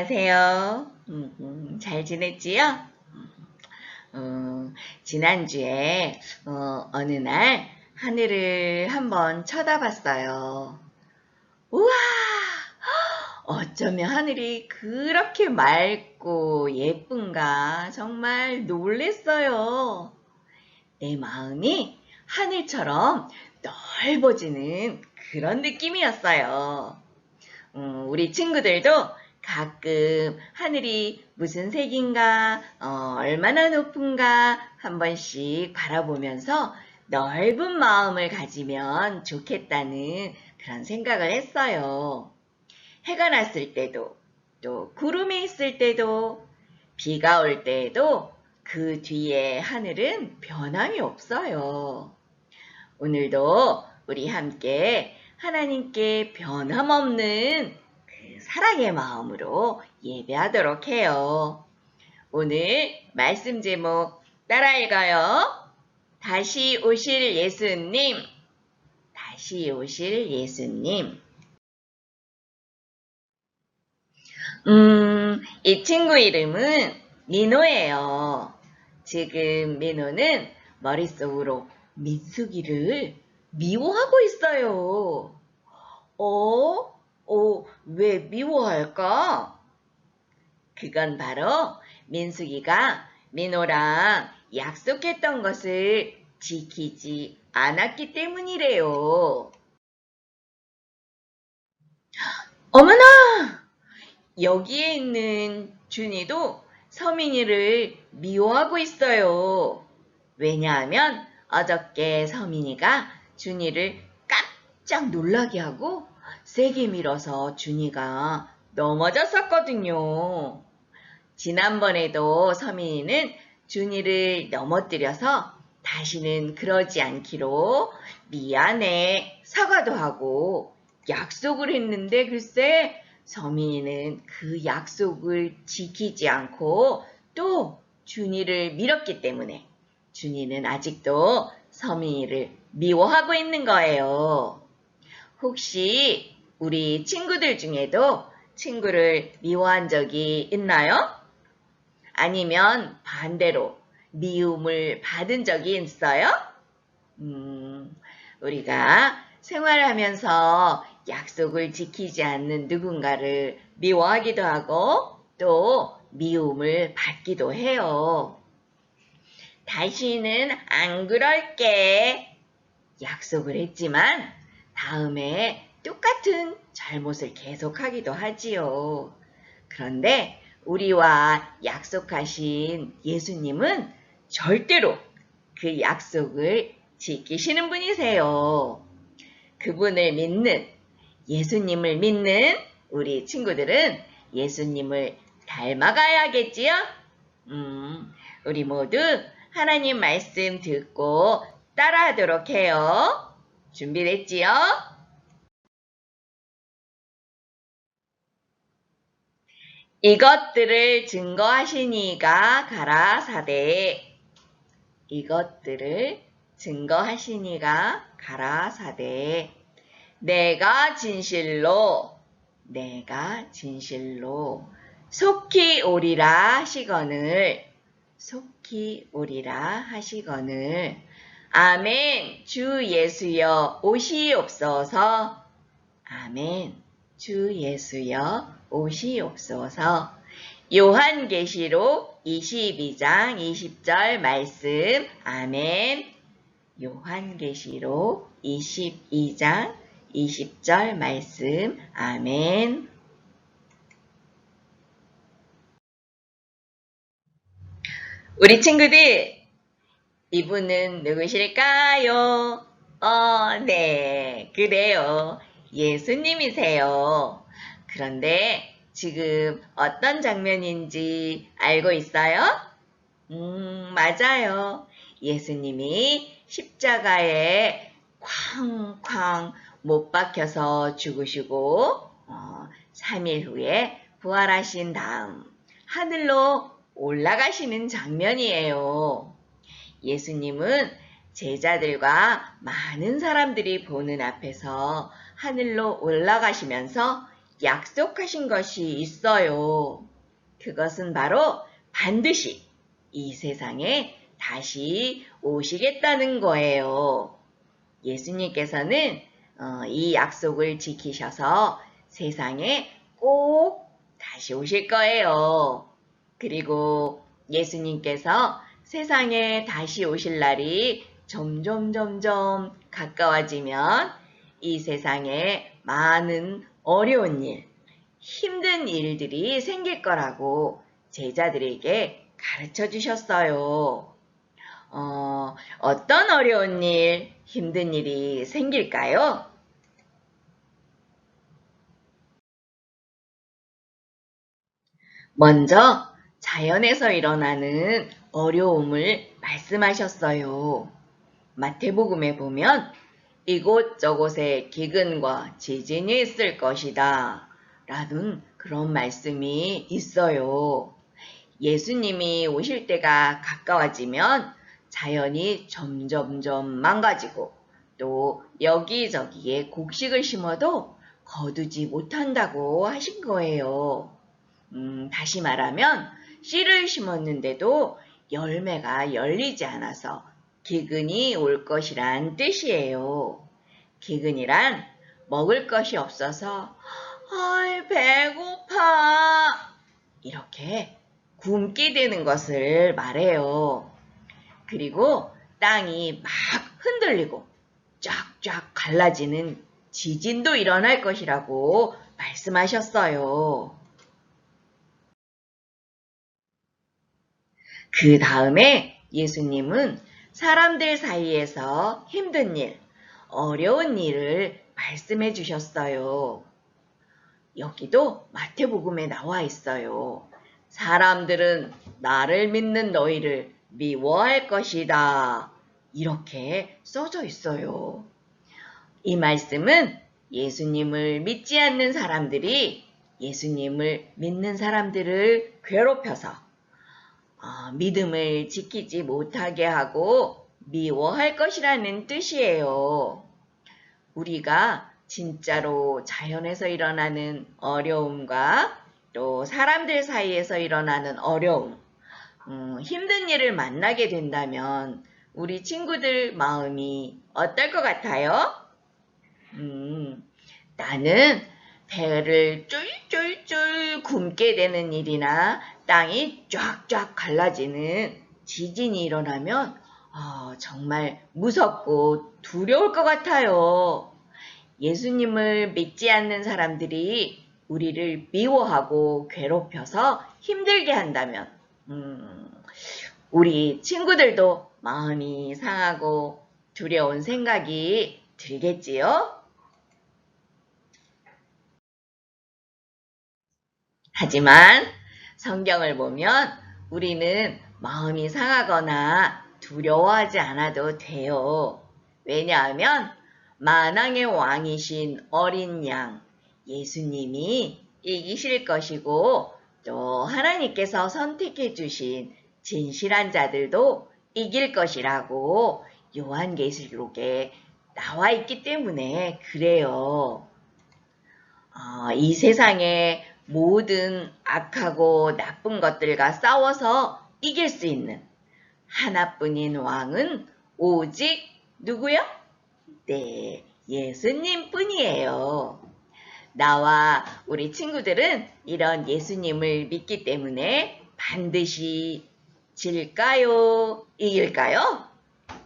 안녕하세요. 음, 음, 잘 지냈지요? 음, 지난주에 어, 어느 날 하늘을 한번 쳐다봤어요. 우와! 어쩌면 하늘이 그렇게 맑고 예쁜가 정말 놀랬어요. 내 마음이 하늘처럼 넓어지는 그런 느낌이었어요. 음, 우리 친구들도 가끔 하늘이 무슨 색인가, 어, 얼마나 높은가 한 번씩 바라보면서 넓은 마음을 가지면 좋겠다는 그런 생각을 했어요. 해가 났을 때도, 또 구름이 있을 때도, 비가 올 때에도 그 뒤에 하늘은 변함이 없어요. 오늘도 우리 함께 하나님께 변함없는 그 사랑의 마음으로 예배하도록 해요. 오늘 말씀 제목 따라 읽어요. 다시 오실 예수님. 다시 오실 예수님. 음, 이 친구 이름은 민호예요. 지금 민호는 머릿속으로 민숙이를 미워하고 있어요. 어? 어, 왜 미워할까? 그건 바로 민숙이가 민호랑 약속했던 것을 지키지 않았기 때문이래요. 어머나! 여기에 있는 준이도 서민이를 미워하고 있어요. 왜냐하면 어저께 서민이가 준이를 깜짝 놀라게 하고 세게 밀어서 준이가 넘어졌었거든요. 지난번에도 서민이는 준이를 넘어뜨려서 다시는 그러지 않기로 미안해 사과도 하고 약속을 했는데 글쎄 서민이는 그 약속을 지키지 않고 또 준이를 밀었기 때문에 준이는 아직도 서민이를 미워하고 있는 거예요. 혹시 우리 친구들 중에도 친구를 미워한 적이 있나요? 아니면 반대로 미움을 받은 적이 있어요? 음, 우리가 생활하면서 약속을 지키지 않는 누군가를 미워하기도 하고 또 미움을 받기도 해요. 다시는 안 그럴게. 약속을 했지만 다음에 똑같은 잘못을 계속하기도 하지요. 그런데 우리와 약속하신 예수님은 절대로 그 약속을 지키시는 분이세요. 그분을 믿는, 예수님을 믿는 우리 친구들은 예수님을 닮아가야겠지요? 음, 우리 모두 하나님 말씀 듣고 따라하도록 해요. 준비됐지요? 이것들을 증거하시니가 가라사대. 이것들을 증거하시니가 가라사대. 내가 진실로, 내가 진실로 속히 오리라 하시거늘, 속히 오리라 하시거늘. 아멘. 주 예수여 오시옵소서. 아멘. 주 예수여 오시옵소서. 요한계시록 22장 20절 말씀. 아멘. 요한계시록 22장 20절 말씀. 아멘. 우리 친구들, 이분은 누구실까요? 어, 네, 그래요. 예수님이세요. 그런데 지금 어떤 장면인지 알고 있어요? 음, 맞아요. 예수님이 십자가에 쾅쾅 못 박혀서 죽으시고 어, 3일 후에 부활하신 다음 하늘로 올라가시는 장면이에요. 예수님은 제자들과 많은 사람들이 보는 앞에서 하늘로 올라가시면서 약속하신 것이 있어요. 그것은 바로 반드시 이 세상에 다시 오시겠다는 거예요. 예수님께서는 어, 이 약속을 지키셔서 세상에 꼭 다시 오실 거예요. 그리고 예수님께서 세상에 다시 오실 날이 점점 점점 가까워지면 이 세상에 많은 어려운 일, 힘든 일들이 생길 거라고 제자들에게 가르쳐 주셨어요. 어, 어떤 어려운 일, 힘든 일이 생길까요? 먼저 자연에서 일어나는 어려움을 말씀하셨어요. 마태복음에 보면 이곳저곳에 기근과 지진이 있을 것이다. 라는 그런 말씀이 있어요. 예수님이 오실 때가 가까워지면 자연이 점점점 망가지고 또 여기저기에 곡식을 심어도 거두지 못한다고 하신 거예요. 음, 다시 말하면 씨를 심었는데도 열매가 열리지 않아서 기근이 올 것이란 뜻이에요. 기근이란 먹을 것이 없어서 아이 배고파 이렇게 굶게 되는 것을 말해요. 그리고 땅이 막 흔들리고 쫙쫙 갈라지는 지진도 일어날 것이라고 말씀하셨어요. 그 다음에 예수님은 사람들 사이에서 힘든 일, 어려운 일을 말씀해 주셨어요. 여기도 마태복음에 나와 있어요. 사람들은 나를 믿는 너희를 미워할 것이다. 이렇게 써져 있어요. 이 말씀은 예수님을 믿지 않는 사람들이 예수님을 믿는 사람들을 괴롭혀서 어, 믿음을 지키지 못하게 하고 미워할 것이라는 뜻이에요. 우리가 진짜로 자연에서 일어나는 어려움과 또 사람들 사이에서 일어나는 어려움, 음, 힘든 일을 만나게 된다면 우리 친구들 마음이 어떨 것 같아요? 음, 나는 배를 쫄쫄쫄 굶게 되는 일이나 땅이 쫙쫙 갈라지는 지진이 일어나면 어, 정말 무섭고 두려울 것 같아요. 예수님을 믿지 않는 사람들이 우리를 미워하고 괴롭혀서 힘들게 한다면, 음, 우리 친구들도 마음이 상하고 두려운 생각이 들겠지요? 하지만 성경을 보면 우리는 마음이 상하거나 두려워하지 않아도 돼요. 왜냐하면 만왕의 왕이신 어린 양 예수님이 이기실 것이고 또 하나님께서 선택해 주신 진실한 자들도 이길 것이라고 요한계시록에 나와 있기 때문에 그래요. 어, 이 세상에 모든 악하고 나쁜 것들과 싸워서 이길 수 있는 하나뿐인 왕은 오직 누구요? 네, 예수님 뿐이에요. 나와 우리 친구들은 이런 예수님을 믿기 때문에 반드시 질까요? 이길까요?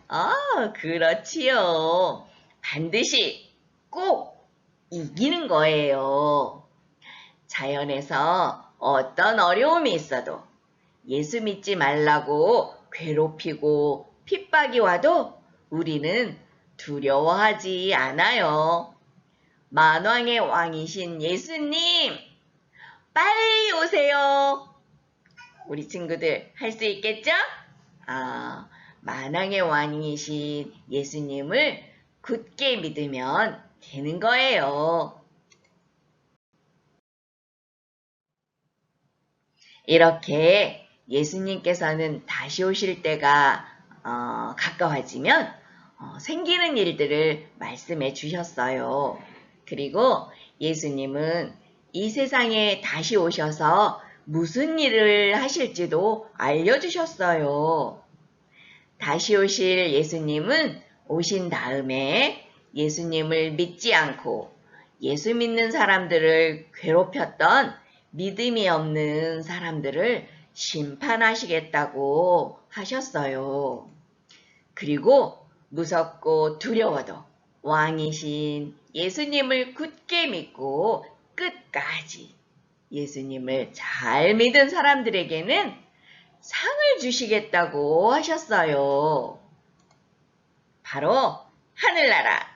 아, 그렇지요. 반드시 꼭 이기는 거예요. 자연에서 어떤 어려움이 있어도 예수 믿지 말라고 괴롭히고 핍박이 와도 우리는 두려워하지 않아요. 만왕의 왕이신 예수님, 빨리 오세요. 우리 친구들 할 수 있겠죠? 아, 만왕의 왕이신 예수님을 굳게 믿으면 되는 거예요. 이렇게 예수님께서는 다시 오실 때가 어, 가까워지면 어, 생기는 일들을 말씀해 주셨어요. 그리고 예수님은 이 세상에 다시 오셔서 무슨 일을 하실지도 알려주셨어요. 다시 오실 예수님은 오신 다음에 예수님을 믿지 않고 예수 믿는 사람들을 괴롭혔던 믿음이 없는 사람들을 심판하시겠다고 하셨어요. 그리고 무섭고 두려워도 왕이신 예수님을 굳게 믿고 끝까지 예수님을 잘 믿은 사람들에게는 상을 주시겠다고 하셨어요. 바로 하늘나라,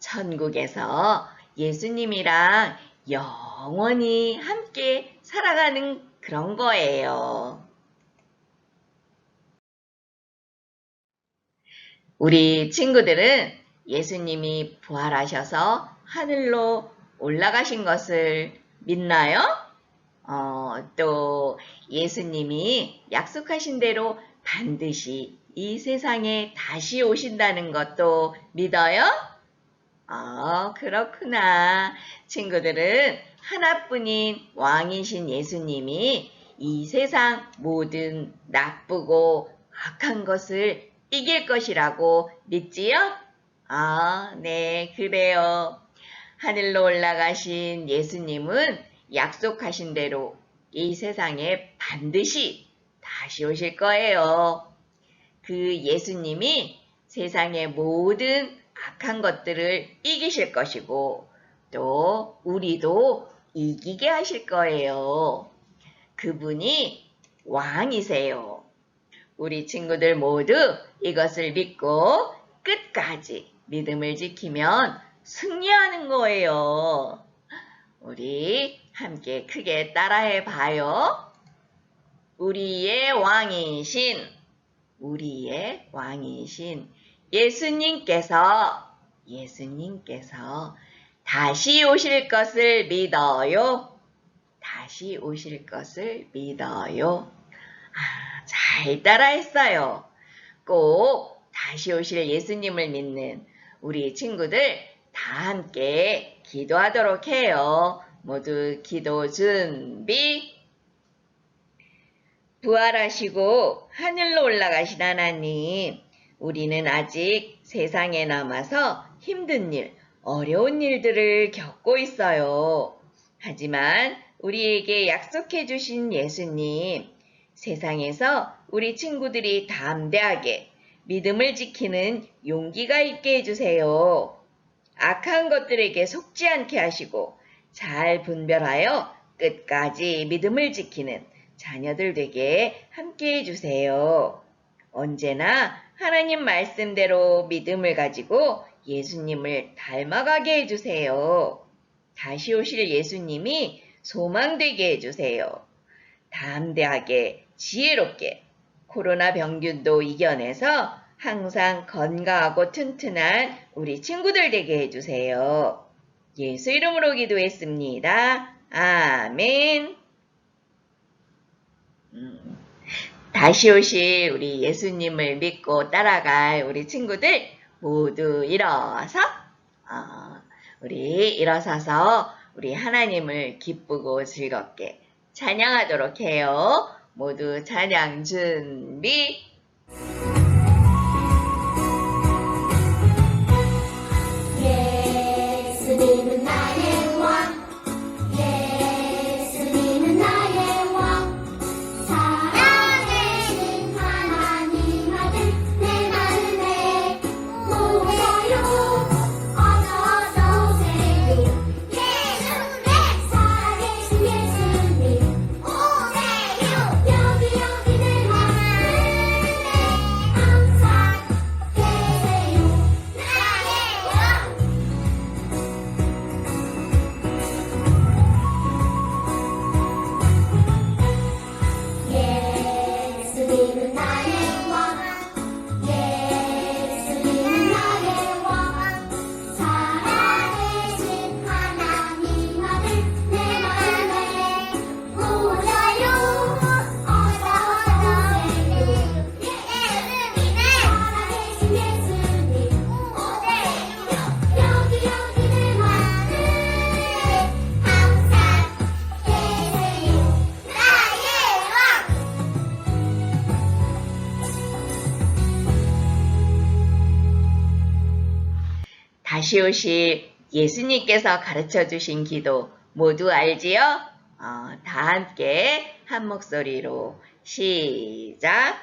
천국에서 예수님이랑 영원히 함께 살아가는 그런 거예요. 우리 친구들은 예수님이 부활하셔서 하늘로 올라가신 것을 믿나요? 어, 또 예수님이 약속하신 대로 반드시 이 세상에 다시 오신다는 것도 믿어요? 아, 그렇구나. 친구들은 하나뿐인 왕이신 예수님이 이 세상 모든 나쁘고 악한 것을 이길 것이라고 믿지요? 아, 네, 그래요. 하늘로 올라가신 예수님은 약속하신 대로 이 세상에 반드시 다시 오실 거예요. 그 예수님이 세상의 모든 악한 것들을 이기실 것이고 또 우리도 이기게 하실 거예요. 그분이 왕이세요. 우리 친구들 모두 이것을 믿고 끝까지 믿음을 지키면 승리하는 거예요. 우리 함께 크게 따라해 봐요. 우리의 왕이신, 우리의 왕이신 예수님께서, 예수님께서 다시 오실 것을 믿어요. 다시 오실 것을 믿어요. 아, 잘 따라했어요. 꼭 다시 오실 예수님을 믿는 우리 친구들 다 함께 기도하도록 해요. 모두 기도 준비. 부활하시고 하늘로 올라가신 하나님, 우리는 아직 세상에 남아서 힘든 일, 어려운 일들을 겪고 있어요. 하지만 우리에게 약속해 주신 예수님, 세상에서 우리 친구들이 담대하게 믿음을 지키는 용기가 있게 해주세요. 악한 것들에게 속지 않게 하시고 잘 분별하여 끝까지 믿음을 지키는 자녀들 되게 함께 해주세요. 언제나 하나님 말씀대로 믿음을 가지고 예수님을 닮아가게 해주세요. 다시 오실 예수님이 소망되게 해주세요. 담대하게 지혜롭게 코로나 병균도 이겨내서 항상 건강하고 튼튼한 우리 친구들 되게 해주세요. 예수 이름으로 기도했습니다. 아멘. 음, 다시 오실 우리 예수님을 믿고 따라갈 우리 친구들 모두 일어서 어, 우리 일어서서 우리 하나님을 기쁘고 즐겁게 찬양하도록 해요. 모두 찬양 준비. 시 오실 예수님께서 가르쳐 주신 기도 모두 알지요? 어, 다 함께 한 목소리로 시작.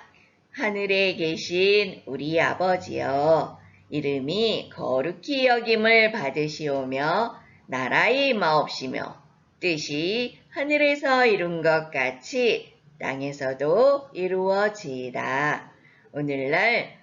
하늘에 계신 우리 아버지여, 이름이 거룩히 여김을 받으시오며, 나라의 임하옵시며, 뜻이 하늘에서 이룬 것 같이 땅에서도 이루어지이다. 오늘날